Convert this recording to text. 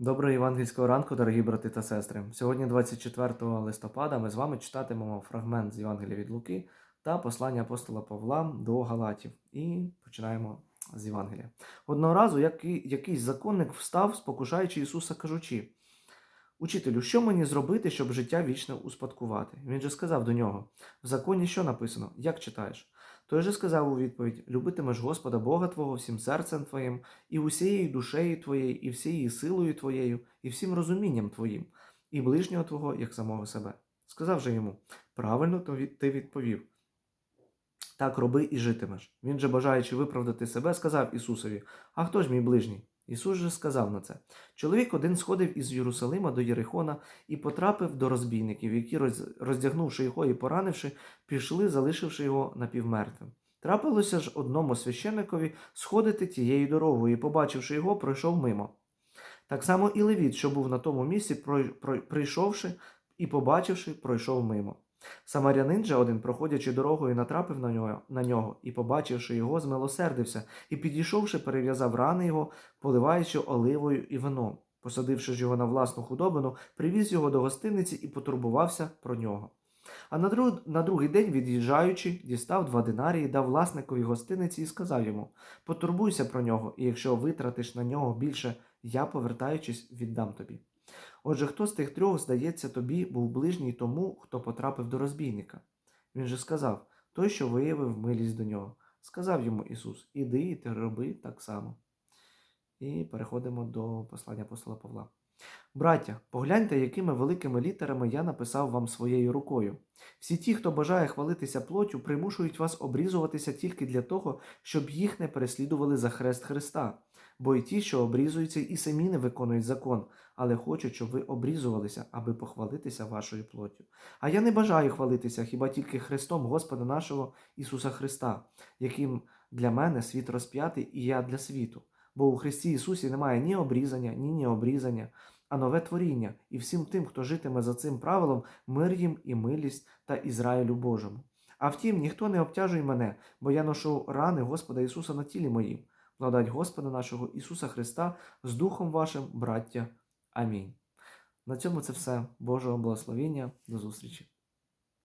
Доброго євангельського ранку, дорогі брати та сестри. Сьогодні, 24 листопада, ми з вами читатимемо фрагмент з Євангелія від Луки та послання апостола Павла до Галатів. І починаємо з Євангелія. Одного разу який, якийсь законник встав, спокушаючи Ісуса, кажучи: Учителю, що мені зробити, щоб життя вічне успадкувати? Він же сказав до нього: В законі що написано? Як читаєш? Той же сказав у відповідь: Любитимеш Господа Бога Твого всім серцем Твоїм, і усією душею Твоєю, і всією силою Твоєю, і всім розумінням Твоїм, і ближнього Твого, як самого себе. Сказав же йому: Правильно ти відповів. Так роби і житимеш. Він же, бажаючи виправдати себе, сказав Ісусові: А хто ж мій ближній? Ісус же сказав на це: Чоловік один сходив із Єрусалима до Єрихона і потрапив до розбійників, які, роздягнувши його і поранивши, пішли, залишивши його напівмертвим. Трапилося ж одному священникові сходити тією дорогою, і, побачивши його, пройшов мимо. Так само і Левіт, що був на тому місці, прийшовши і побачивши, пройшов мимо. Самарянин же один, проходячи дорогою, натрапив на нього, на нього і, побачивши його, змилосердився, і, підійшовши, перев'язав рани його, поливаючи оливою і вином. Посадивши ж його на власну худобину, привіз його до гостиниці і потурбувався про нього. А на, друг, на другий день, від'їжджаючи, дістав два динарії, дав власникові гостиниці і сказав йому: Потурбуйся про нього, і якщо витратиш на нього більше, я, повертаючись, віддам тобі. Отже, хто з тих трьох, здається, тобі був ближній тому, хто потрапив до розбійника? Він же сказав той, що виявив милість до нього. Сказав йому Ісус: Іди і ти роби так само. І переходимо до послання апостола Павла. Браття, погляньте, якими великими літерами я написав вам своєю рукою. Всі ті, хто бажає хвалитися плоттю, примушують вас обрізуватися тільки для того, щоб їх не переслідували за хрест Христа. Бо й ті, що обрізуються, і самі не виконують закон, але хочуть, щоб ви обрізувалися, аби похвалитися вашою плоттю. А я не бажаю хвалитися хіба тільки Христом Господа нашого Ісуса Христа, яким для мене світ розп'ятий, і я для світу. Бо у Христі Ісусі немає ні обрізання, ні необрізання, а нове творіння, і всім тим, хто житиме за цим правилом, мир їм і милість та Ізраїлю Божому. А втім, ніхто не обтяжує мене, бо я ношу рани Господа Ісуса на тілі моїм. Благодать Господа нашого Ісуса Христа з Духом вашим, браття. Амінь. На цьому це все. Божого благословення. До зустрічі.